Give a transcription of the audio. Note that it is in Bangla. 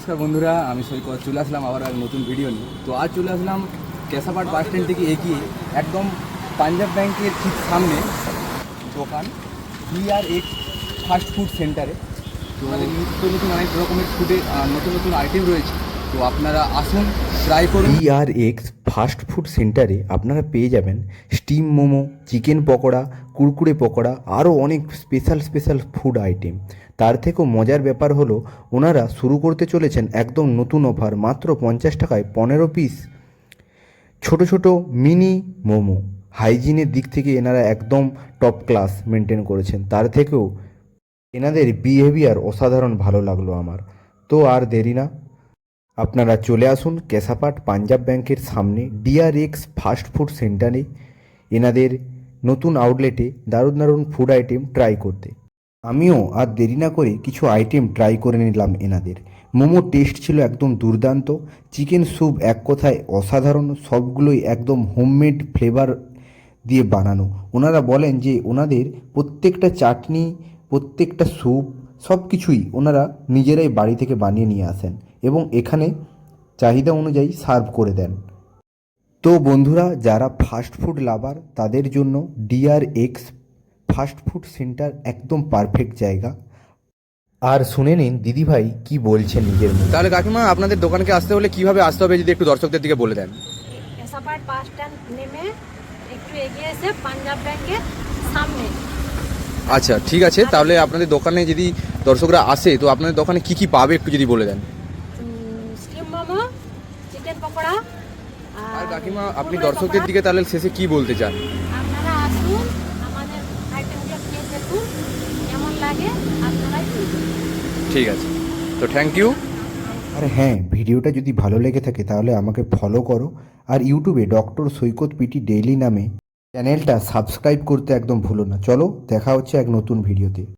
নমস্কার বন্ধুরা, আমি সৈকত। চলে আসলাম আবার এক নতুন ভিডিও নিয়ে। তো আজ চলে আসলাম কেশাপাট বাস স্ট্যান্ড থেকে এগিয়ে একদম পাঞ্জাব ব্যাংকের ঠিক সামনে দোকান বিআর এক্স ফাস্ট ফুড সেন্টারে তো নিত্য নতুন অনেক রকমের ফুডের নতুন নতুন আইটেম রয়েছে। তো আপনারা আসুন ট্রাই করুন। এক্স ফাস্ট ফুড সেন্টারে আপনারা পেয়ে যাবেন স্টিম মোমো চিকেন পকোড়া, কুরকুরে পকোড়া, আরও অনেক স্পেশাল স্পেশাল ফুড আইটেম তার থেকেও মজার ব্যাপার হলো, ওনারা শুরু করতে চলেছেন একদম নতুন অফার, মাত্র পঞ্চাশ টাকায় পনেরো পিস ছোট ছোট মিনি মোমো। হাইজিনের দিক থেকে এনারা একদম টপ ক্লাস মেনটেন করেছেন। তার থেকেও এনাদের বিহেভিয়ার অসাধারণ ভালো লাগল আমার। তো আর দেরি না। আপনারা চলে আসুন কেশাপাট পাঞ্জাব ব্যাংকের সামনে ডিআরএক্স ফাস্ট ফুড সেন্টারে এনাদের নতুন আউটলেটে দারুণ দারুণ ফুড আইটেম ট্রাই করতে। আমিও আর দেরি না করে কিছু আইটেম ট্রাই করে নিলাম এনাদের। মোমো টেস্ট ছিল একদম দুর্দান্ত চিকেন স্যুপ এক কথায় অসাধারণ, সবগুলোই একদম হোমমেড ফ্লেভার দিয়ে বানানো। ওনারা বলেন যে ওনাদের প্রত্যেকটা চাটনি, প্রত্যেকটা স্যুপ সব কিছুই ওনারা নিজেরাই বাড়ি থেকে বানিয়ে নিয়ে আসেন এবং এখানে চাহিদা অনুযায়ী সার্ভ করে দেন। তো বন্ধুরা, যারা ফাস্ট ফুড লাভার তাদের জন্য DR X fast food center একদম পারফেক্ট জায়গা। আর শুনে নিন দিদিভাই কি বলছেন নিজের মুখে। তাহলে কাকিমা আপনাদের দোকানকে আসতে হলে কীভাবে আসতে হবে যদি একটু দর্শকদের দিকে বলে দেন? বাস স্ট্যান্ড নেমে একটু এগিয়ে এসে পাঞ্জাব ব্যাংকের সামনে। আচ্ছা ঠিক আছে। তাহলে আপনাদের দোকানে যদি দর্শকরা আসে তো আপনাদের দোকানে কি কি পাবে একটু যদি বলে দেন? স্টিম মোমো চিকেন পকোড়া আর কাকিমা আপনি দর্শকদের দিকে তাহলে শেষে কি বলতে চান? আপনারা আসুন লাগে আপনারাই ঠিক আছে। তো থ্যাংক ইউ আর হ্যাঁ ভিডিওটা যদি ভালো লেগে থাকে তাহলে আমাকে ফলো করো। আর ইউটিউবে ডক্টর সৈকত পিটি ডেইলি নামে চ্যানেলটা সাবস্ক্রাইব করতে একদম ভুলো না। চলো দেখা হচ্ছে এক নতুন ভিডিওতে